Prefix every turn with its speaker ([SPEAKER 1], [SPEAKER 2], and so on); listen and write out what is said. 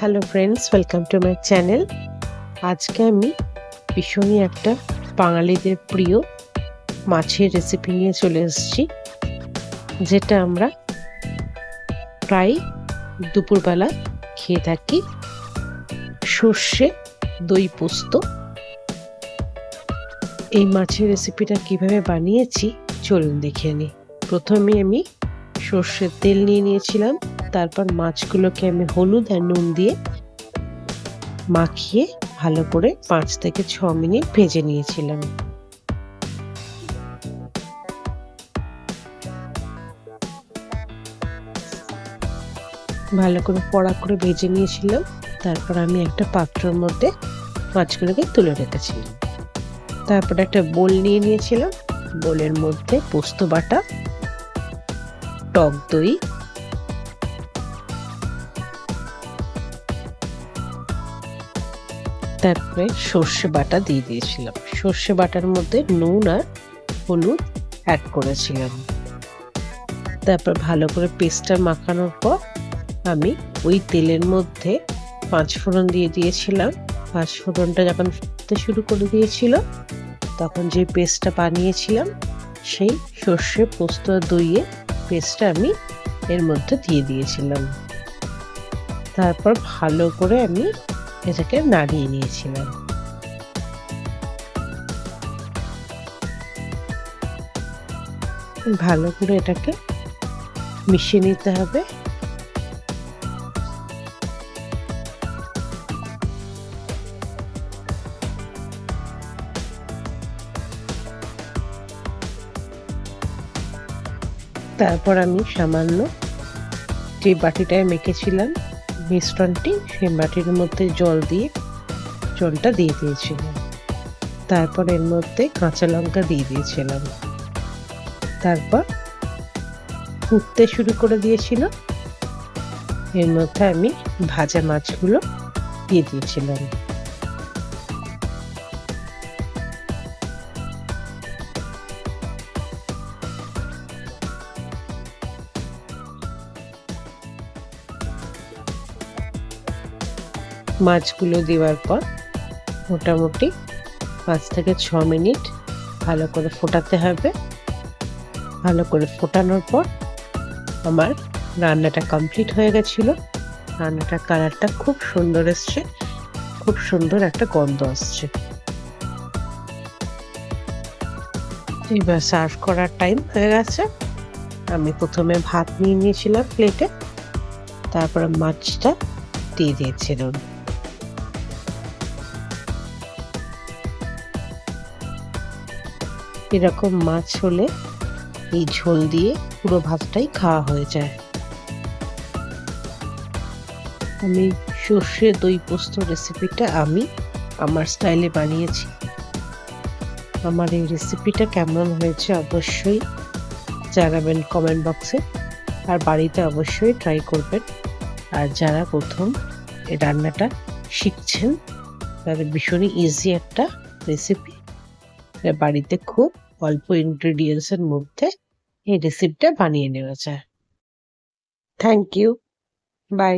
[SPEAKER 1] Hello friends, welcome to my channel. আজকে আমি ভীষণই একটা বাঙালিদের প্রিয় মাছের রেসিপি নিয়ে চলে এসেছি, যেটা আমরা প্রায় দুপুরবেলা খেয়ে থাকি সর্ষে দই পোস্ত। এই মাছের রেসিপিটা কীভাবে বানিয়েছি চলুন দেখে নিই প্রথমে আমি সর্ষের তেল নিয়ে নিয়েছিলাম। তারপর মাছগুলোকে আমি হলুদ আর নুন দিয়ে মাখিয়ে ভালো করে পাঁচ থেকে ছ মিনিট ভেজে নিয়েছিলাম। ভালো করে পড়া করে ভেজে নিয়েছিলাম, তারপর আমি একটা পাত্রের মধ্যে মাছগুলোকে তুলে রেখেছিলাম তারপর একটা বোল নিয়ে নিয়েছিলাম, বোলের মধ্যে পোস্ত বাটা, টক দই তারপরে সর্ষে বাটা দিয়ে দিয়েছিলাম। সর্ষে বাটার মধ্যে নুন আর হলুদ অ্যাড করেছিলাম। তারপর ভালো করে পেস্টটা মাখানোর পর আমি ওই তেলের মধ্যে পাঁচ ফোড়ন দিয়ে দিয়েছিলাম। পাঁচ ফোড়নটা যখন ফুটতে শুরু করে দিয়েছিল, তখন যে পেস্টটা বানিয়েছিলাম, সেই সর্ষে পোস্ত দইয়ে পেস্টটা আমি এর মধ্যে দিয়ে দিয়েছিলাম। তারপর ভালো করে আমি এটাকে নাড়িয়ে নিয়েছিলাম। ভালো করে এটাকে মিশিয়ে নিতে হবে। তারপর আমি সামান্য যে বাটিটায় মেখেছিলাম মিশ্রণটি সেই বাটির মধ্যে জল দিয়ে, জলটা দিয়ে দিয়েছিলাম। তারপর এর মধ্যে কাঁচা লঙ্কা দিয়ে দিয়েছিলাম। তারপর ফুটতে শুরু করে দিয়েছিল। এর মধ্যে আমি ভাজা মাছগুলো দিয়ে দিয়েছিলাম। মাছগুলো দেওয়ার পর মোটামুটি পাঁচ থেকে ছ মিনিট ভালো করে ফোটাতে হবে। ভালো করে ফোটানোর পর আমার রান্নাটা কমপ্লিট হয়ে গেছিল। রান্নাটার কালারটা খুব সুন্দর এসছে, খুব সুন্দর একটা গন্ধ আসছে। এবার সার্ভ করার টাইম হয়ে গেছে। আমি প্রথমে ভাত নিয়ে নিয়েছিলাম প্লেটে, তারপরে মাছটা দিয়ে দিয়েছিলাম। এরকম মাছ হলে এই ঝোল দিয়ে পুরো ভাতটাই খাওয়া হয়ে যায়। আমি সর্ষে দই পোস্ত রেসিপিটা আমি আমার স্টাইলে বানিয়েছি। আমার এই রেসিপিটা কেমন হয়েছে অবশ্যই জানাবেন কমেন্ট বক্সে আর বাড়িতে অবশ্যই ট্রাই করবেন। আর যারা প্রথম এই রান্নাটা শিখছেন, তাদের ভীষণই ইজি একটা রেসিপি বাড়িতে খুব অল্প ইনগ্রেডিয়েন্টসের মধ্যে এই রেসিপিটা বানিয়ে নেওয়া যায়। Thank you by